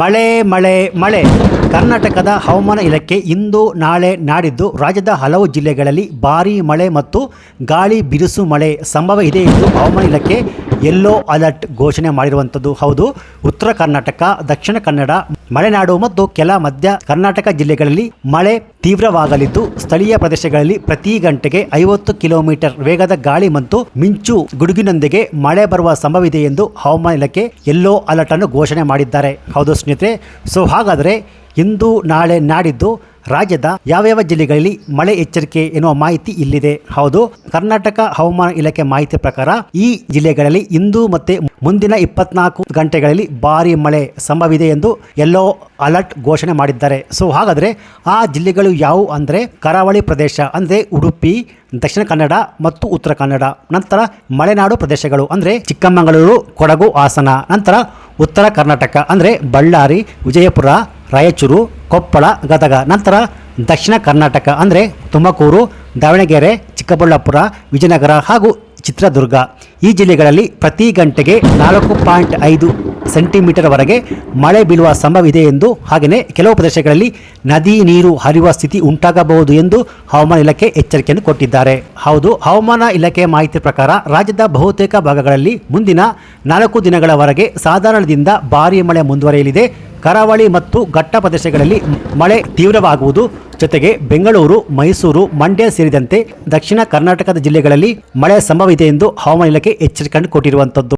ಮಳೆ ಮಳೆ ಮಳೆ. ಕರ್ನಾಟಕದ ಹವಾಮಾನ ಇಲಾಖೆ ಇಂದು ನಾಳೆ ನಾಡಿದ್ದು ರಾಜ್ಯದ ಹಲವು ಜಿಲ್ಲೆಗಳಲ್ಲಿ ಭಾರೀ ಮಳೆ ಮತ್ತು ಗಾಳಿ ಬಿರುಸು ಮಳೆ ಸಂಭವ ಇದೆ ಎಂದು ಹವಾಮಾನ ಇಲಾಖೆ ಯೆಲ್ಲೋ ಅಲರ್ಟ್ ಘೋಷಣೆ ಮಾಡಿರುವಂಥದ್ದು ಹೌದು. ಉತ್ತರ ಕರ್ನಾಟಕ, ದಕ್ಷಿಣ ಕನ್ನಡ, ಮಲೆನಾಡು ಮತ್ತು ಕೆಲ ಮಧ್ಯ ಕರ್ನಾಟಕ ಜಿಲ್ಲೆಗಳಲ್ಲಿ ಮಳೆ ತೀವ್ರವಾಗಲಿದ್ದು, ಸ್ಥಳೀಯ ಪ್ರದೇಶಗಳಲ್ಲಿ ಪ್ರತಿ ಗಂಟೆಗೆ ಐವತ್ತು ಕಿಲೋಮೀಟರ್ ವೇಗದ ಗಾಳಿ ಮತ್ತು ಮಿಂಚು ಗುಡುಗಿನೊಂದಿಗೆ ಮಳೆ ಬರುವ ಸಂಭವವಿದೆ ಎಂದು ಹವಾಮಾನ ಇಲಾಖೆ ಯೆಲ್ಲೋ ಅಲರ್ಟ್ ಅನ್ನು ಘೋಷಣೆ ಮಾಡಿದ್ದಾರೆ. ಹೌದು ಸ್ನೇಹಿತರೆ, ಸೊ ಹಾಗಾದರೆ ಇಂದು ನಾಳೆ ನಾಡಿದ್ದು ರಾಜ್ಯದ ಯಾವ್ಯಾವ ಜಿಲ್ಲೆಗಳಲ್ಲಿ ಮಳೆ ಎಚ್ಚರಿಕೆ ಎನ್ನುವ ಮಾಹಿತಿ ಇಲ್ಲಿದೆ. ಹೌದು, ಕರ್ನಾಟಕ ಹವಾಮಾನ ಇಲಾಖೆ ಮಾಹಿತಿ ಪ್ರಕಾರ ಈ ಜಿಲ್ಲೆಗಳಲ್ಲಿ ಇಂದು ಮತ್ತೆ ಮುಂದಿನ ಇಪ್ಪತ್ನಾಲ್ಕು ಗಂಟೆಗಳಲ್ಲಿ ಭಾರಿ ಮಳೆ ಸಂಭವಿದೆ ಎಂದು ಎಲ್ಲೋ ಅಲರ್ಟ್ ಘೋಷಣೆ ಮಾಡಿದ್ದಾರೆ. ಸೊ ಹಾಗಾದರೆ ಆ ಜಿಲ್ಲೆಗಳು ಯಾವುವು ಅಂದರೆ ಕರಾವಳಿ ಪ್ರದೇಶ ಅಂದರೆ ಉಡುಪಿ, ದಕ್ಷಿಣ ಕನ್ನಡ ಮತ್ತು ಉತ್ತರ ಕನ್ನಡ, ನಂತರ ಮಲೆನಾಡು ಪ್ರದೇಶಗಳು ಅಂದರೆ ಚಿಕ್ಕಮಗಳೂರು, ಕೊಡಗು, ಹಾಸನ, ನಂತರ ಉತ್ತರ ಕರ್ನಾಟಕ ಅಂದರೆ ಬಳ್ಳಾರಿ, ವಿಜಯಪುರ ರಾಯಚೂರು, ಕೊಪ್ಪಳ, ಗದಗ. ನಂತರ ದಕ್ಷಿಣ ಕರ್ನಾಟಕ ಅಂದರೆ ತುಮಕೂರು, ದಾವಣಗೆರೆ, ಚಿಕ್ಕಬಳ್ಳಾಪುರ, ವಿಜಯನಗರ ಹಾಗೂ ಚಿತ್ರದುರ್ಗ. ಈ ಜಿಲ್ಲೆಗಳಲ್ಲಿ ಪ್ರತಿ ಗಂಟೆಗೆ ನಾಲ್ಕು ಪಾಯಿಂಟ್ ಐದು ಸೆಂಟಿಮೀಟರ್ವರೆಗೆ ಮಳೆ ಬೀಳುವ ಇದೆ ಎಂದು ಹಾಗೆಯೇ ಕೆಲವು ಪ್ರದೇಶಗಳಲ್ಲಿ ನದಿ ನೀರು ಹರಿಯುವ ಸ್ಥಿತಿ ಉಂಟಾಗಬಹುದು ಎಂದು ಹವಾಮಾನ ಇಲಾಖೆ ಎಚ್ಚರಿಕೆಯನ್ನು ಕೊಟ್ಟಿದ್ದಾರೆ. ಹೌದು, ಹವಾಮಾನ ಇಲಾಖೆಯ ಮಾಹಿತಿ ಪ್ರಕಾರ ರಾಜ್ಯದ ಬಹುತೇಕ ಭಾಗಗಳಲ್ಲಿ ಮುಂದಿನ ನಾಲ್ಕು ದಿನಗಳವರೆಗೆ ಸಾಧಾರಣದಿಂದ ಭಾರೀ ಮಳೆ ಮುಂದುವರಿಯಲಿದೆ. ಕರಾವಳಿ ಮತ್ತು ಘಟ್ಟ ಪ್ರದೇಶಗಳಲ್ಲಿ ಮಳೆ ತೀವ್ರವಾಗುವುದು. ಜೊತೆಗೆ ಬೆಂಗಳೂರು, ಮೈಸೂರು, ಮಂಡ್ಯ ಸೇರಿದಂತೆ ದಕ್ಷಿಣ ಕರ್ನಾಟಕದ ಜಿಲ್ಲೆಗಳಲ್ಲಿ ಮಳೆ ಸಂಭವ ಇದೆ ಎಂದು ಹವಾಮಾನ ಇಲಾಖೆ ಎಚ್ಚರಿಕೆ ಕೊಟ್ಟಿರುವಂಥದ್ದು